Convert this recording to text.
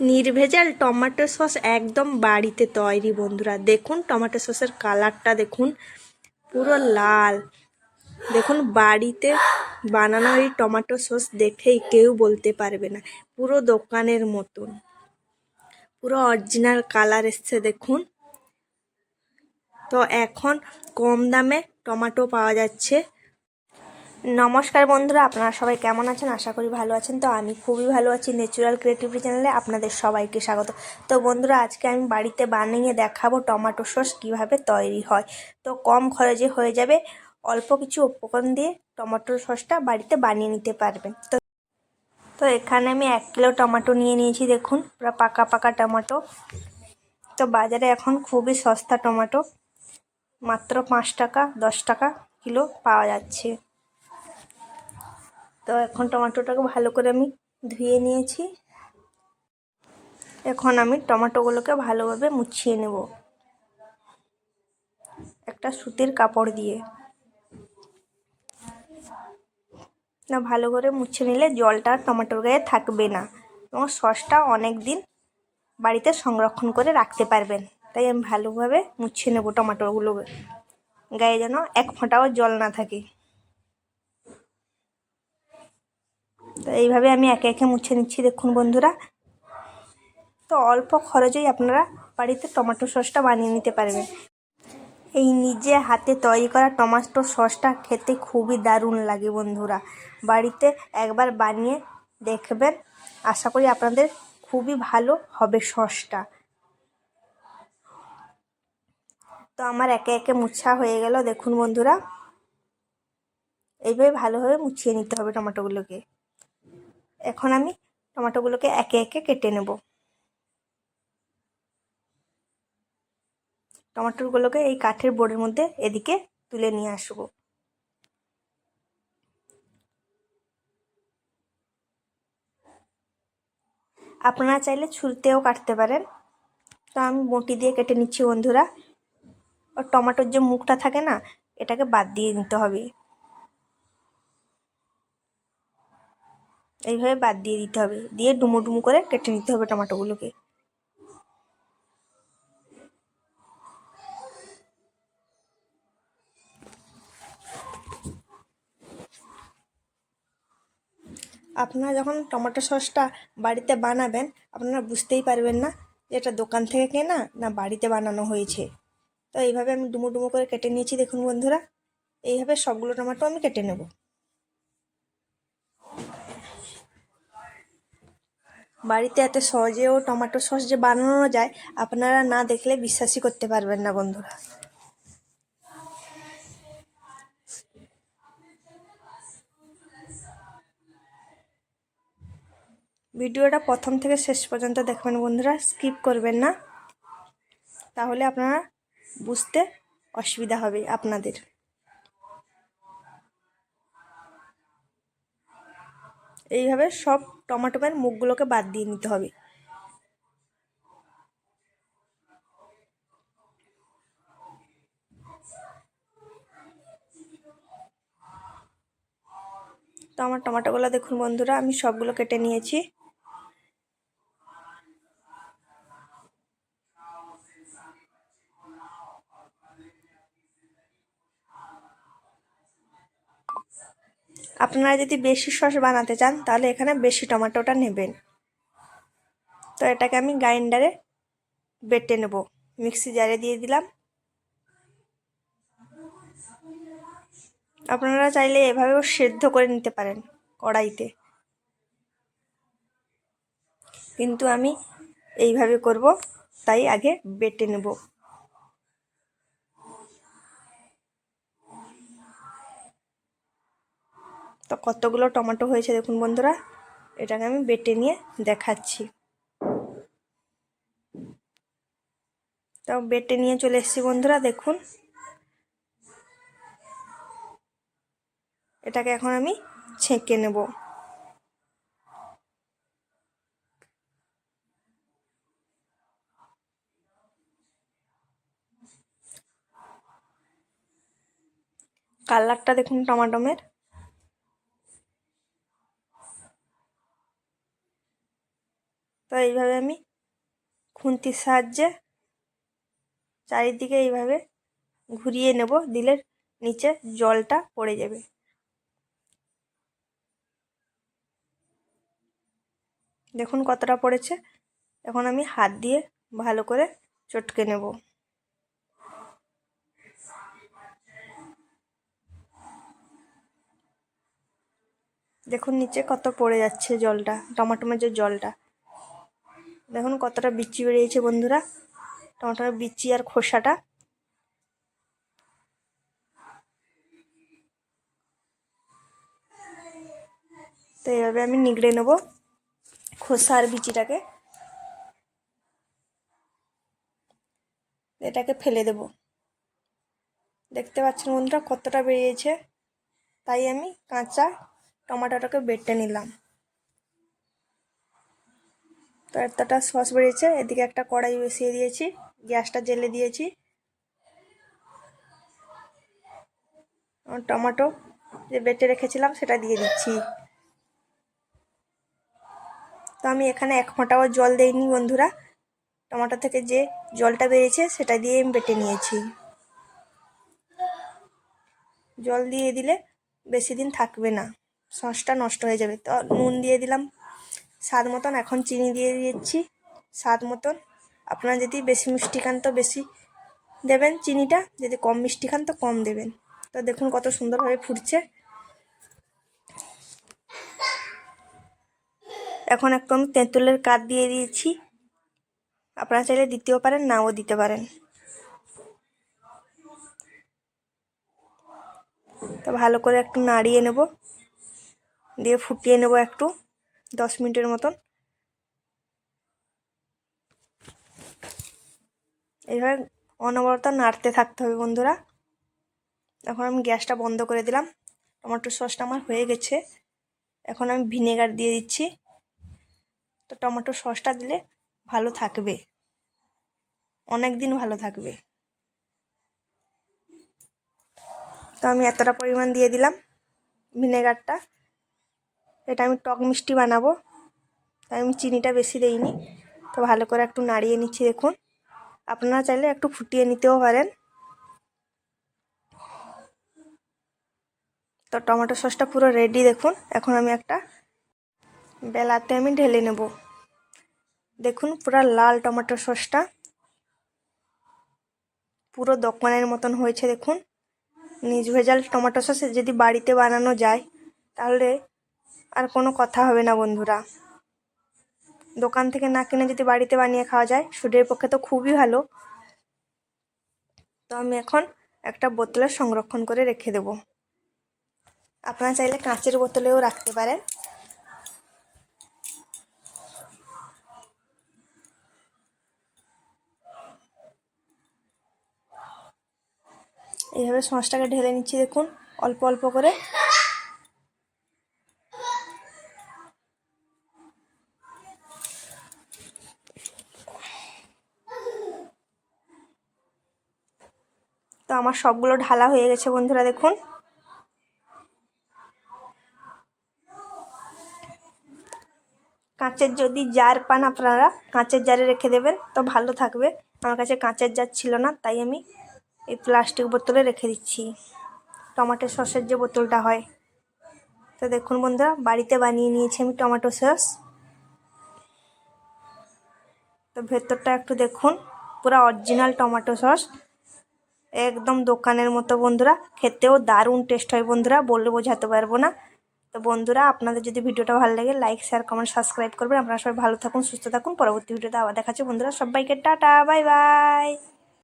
নির্ভেজাল tomato sauce একদম বাড়িতে তৈরি বন্ধুরা। দেখুন টমেটো সসের কালারটা দেখুন, পুরো লাল। দেখুন বাড়িতে বানানো এই টমেটো সস দেখেই কেউ বলতে পারবে না। পুরো দোকানের মতন। পুরো অরিজিনাল কালার এসছে দেখুন। তো এখন কম দামে টমেটো পাওয়া যাচ্ছে। নমস্কার বন্ধুরা, আপনারা সবাই কেমন আছেন? আশা করি ভালো আছেন। তো আমি খুবই ভালো আছি ন্যাচুরাল ক্রিয়েটিভিটি চ্যানেলে আপনাদের সবাইকে স্বাগত। তো বন্ধুরা, আজকে আমি বাড়িতে বানিয়ে দেখাবো টমেটো সস কীভাবে তৈরি হয়। তো কম খরচে হয়ে যাবে। অল্প কিছু উপকরণ দিয়ে টমেটো সসটা বাড়িতে বানিয়ে নিতে পারবেন। তো তো এখানে আমি এক কিলো টমেটো নিয়ে নিয়েছি, দেখুন। পুরো পাকা পাকা টমেটো। তো বাজারে এখন খুবই সস্তা টমেটো। মাত্র পাঁচ টাকা, দশ টাকা কিলো পাওয়া যাচ্ছে। তো এখন টমেটোটাকে ভালো করে আমি ধুয়ে নিয়েছি। এখন আমি টমেটোগুলোকে ভালোভাবে মুছিয়ে নেব। একটা সুতির কাপড় দিয়ে। না, ভালো করে মুছে নিলে জলটা টমেটোর গায়ে থাকবে না এবং সসটা অনেক দিন বাড়িতে সংরক্ষণ করে রাখতে পারবেন। তাই আমি ভালোভাবে মুছে নেব টমেটোগুলো গায়ে যেন এক ফোঁটাও জল না থাকে। তো এইভাবে আমি একে একে মুছে নিচ্ছি, দেখুন বন্ধুরা। তো অল্প খরচেই আপনারা বাড়িতে টমেটো সসটা বানিয়ে নিতে পারবেন। এই নিজে হাতে তৈরি করা টমেটো সসটা খেতে খুবই দারুণ লাগে বন্ধুরা। বাড়িতে একবার বানিয়ে দেখবেন, আশা করি আপনাদের খুবই ভালো হবে সসটা। তো আমার একে একে মুছা হয়ে গেল, দেখুন বন্ধুরা। এইভাবে ভালোভাবে মুছিয়ে নিতে হবে টমেটোগুলোকে। এখন আমি টমেটোগুলোকে একে একে কেটে নেব। টমেটোগুলোকে এই কাঠের বোর্ডের মধ্যে এদিকে তুলে নিয়ে আসব। আপনারা চাইলে ছুলতেও কাটতে পারেন। তো আমি বটি দিয়ে কেটে নিচ্ছি বন্ধুরা। আর টমেটোর যে মুখটা থাকে না, এটাকে বাদ দিয়ে নিতে হবে। এইভাবে বাদ দিয়ে দিতে হবে। দিয়ে ডুমো ডুমো করে কেটে নিতে হবে টমেটোগুলোকে। আপনারা যখন টমেটো সসটা বাড়িতে বানাবেন, আপনারা বুঝতেই পারবেন না যে এটা দোকান থেকে কেনা না বাড়িতে বানানো হয়েছে। তো এইভাবে আমি ডুমো ডুমো করে কেটে নিয়েছি, দেখুন বন্ধুরা। এইভাবে সবগুলো টমেটো আমি কেটে নেব। বাড়িতে এত সহজেও টমেটো সস যে বানানো যায়, আপনারা না দেখলে বিশ্বাসই করতে পারবেন না বন্ধুরা। ভিডিওটা প্রথম থেকে শেষ পর্যন্ত দেখবেন বন্ধুরা, স্কিপ করবেন না। তাহলে আপনারা বুঝতে অসুবিধা হবে আপনাদের। এইভাবে সব টমাটোমের মুখগুলোকে বাদ দিয়ে নিতে হবে। তো আমার টমাটোগুলো দেখুন বন্ধুরা, আমি সবগুলো কেটে নিয়েছি। আপনারা যদি বেশি সস বানাতে চান, তাহলে এখানে বেশি টমেটোটা নেবেন। তো এটাকে আমি গ্রাইন্ডারে বেটে নেব। মিক্সি জারে দিয়ে দিলাম। আপনারা চাইলে এভাবেও সেদ্ধ করে নিতে পারেন কড়াইতে। কিন্তু আমি এইভাবে করব, তাই আগে বেটে নেব। তো কতগুলো টমেটো হয়েছে দেখুন বন্ধুরা, এটাকে আমি বেটে নিয়ে দেখাচ্ছি। তো বেটে নিয়ে চলে এসেছি বন্ধুরা, দেখুন। এটাকে এখন আমি ছেঁকে নেব। কালারটা দেখুন টমাটোমের। তো এইভাবে আমি খুন্তির সাহায্যে চারিদিকে এইভাবে ঘুরিয়ে নেব। দিলে নিচে জলটা পড়ে যাবে। দেখুন কতটা পড়েছে। এখন আমি হাত দিয়ে ভালো করে চটকে নেব। দেখুন নিচে কত পড়ে যাচ্ছে জলটা, টমাটো মাছের জলটা। দেখুন কতটা বিচি বেরিয়েছে বন্ধুরা। টমাটোর বিচি আর খোসাটা। তো এইভাবে আমি নিগড়ে নেব খোসা আর বিচিটাকে। এটাকে ফেলে দেব। দেখতে পাচ্ছেন বন্ধুরা কতটা বেরিয়েছে। তাই আমি কাঁচা টমাটোটাকে বেটে নিলাম। তো এতটা সস বেরিয়েছে, এদিকে একটা কড়াই বসিয়ে দিয়েছি, গ্যাসটা জেলে দিয়েছি। টমেটো যে বেটে রেখেছিলাম সেটা দিয়ে দিচ্ছি। তো আমি এখানে এক ফোঁটাও জল দেইনি বন্ধুরা। টমাটো থেকে যে জলটা বেরিয়েছে সেটা দিয়ে আমি বেটে নিয়েছি। জল দিয়ে দিলে বেশি দিন থাকবে না, সসটা নষ্ট হয়ে যাবে। তো নুন দিয়ে দিলাম স্বাদ মতন এখন চিনি দিয়ে দিচ্ছি। স্বাদ মতন। আপনারা যদি বেশি মিষ্টি খান তো বেশি দেবেন চিনিটা। যদি কম মিষ্টি খান তো কম দেবেন। তো দেখুন কত সুন্দরভাবে ফুটছে। এখন একটু আমি তেঁতুলের কাঠ দিয়ে দিয়েছি। আপনারা চাইলে দিতেও পারেন, নাও দিতে পারেন। তো ভালো করে একটু নাড়িয়ে নেব। দিয়ে ফুটিয়ে নেব একটু। দশ মিনিটের মতন। এইভাবে অনবরত নাড়তে থাকতে হবে বন্ধুরা। এখন আমি গ্যাসটা বন্ধ করে দিলাম। টমেটো সসটা আমার হয়ে গেছে। এখন আমি ভিনেগার দিয়ে দিচ্ছি। তো টমেটো সসটা দিলে ভালো থাকবে। অনেক দিন ভালো থাকবে। তো আমি এতটা পরিমাণ দিয়ে দিলাম ভিনেগারটা। এটা আমি টক মিষ্টি বানাবো। তাই আমি চিনিটা বেশি দেইনি। তো ভালো করে একটু নাড়িয়ে নিচ্ছি, দেখুন। আপনারা চাইলে একটু ফুটিয়ে নিতেও পারেন। তো টমেটো সসটা পুরো রেডি দেখুন। এখন আমি একটা বেলাতে আমি ঢেলে নেব। দেখুন, পুরো লাল টমেটো সসটা পুরো দোকানের মতন হয়েছে, দেখুন। নিজ ভেজাল টমেটো সস যদি বাড়িতে বানানো যায়, তাহলে আর কোনো কথা হবে না, বন্ধুরা। দোকান থেকে না কিনে যদি বাড়িতে বানিয়ে খাওয়া যায় শরীরের পক্ষে তো খুবই ভালো। তো আমি এখন একটা বোতলে সংরক্ষণ করে রেখে দেব। আপনারা চাইলে কাঁচের বোতলেও রাখতে পারেন। এইভাবে সসটাকে ঢেলে নিচ্ছি, দেখুন, অল্প অল্প করে। তো আমার সবগুলো ঢালা হয়ে গেছে বন্ধুরা, দেখুন। কাঁচের যদি জার পান আপনারা, কাঁচের জারে রেখে দেবেন, তো ভালো থাকবে। আমার কাছে কাঁচের জার ছিল না, তাই আমি এই প্লাস্টিক বোতলে রেখে দিচ্ছি। টমেটো সসের যে বোতলটা হয়। তো দেখুন বন্ধুরা, বাড়িতে বানিয়ে নিয়েছি আমি টমেটো সস। তো ভেতরটা একটু দেখুন, পুরো অরিজিনাল টমেটো সস। একদম দোকানের মতো বন্ধুরা। খেতেও দারুণ টেস্ট হয় বন্ধুরা, বললে বোঝাতে পারব না। তো বন্ধুরা, আপনাদের যদি ভিডিওটা ভালো লাগে লাইক শেয়ার কমেন্ট সাবস্ক্রাইব করবেন। আপনারা সবাই ভালো থাকুন, সুস্থ থাকুন। পরবর্তী ভিডিওতে আবার দেখাচ্ছে বন্ধুরা। সবাইকে টাটা বাই বাই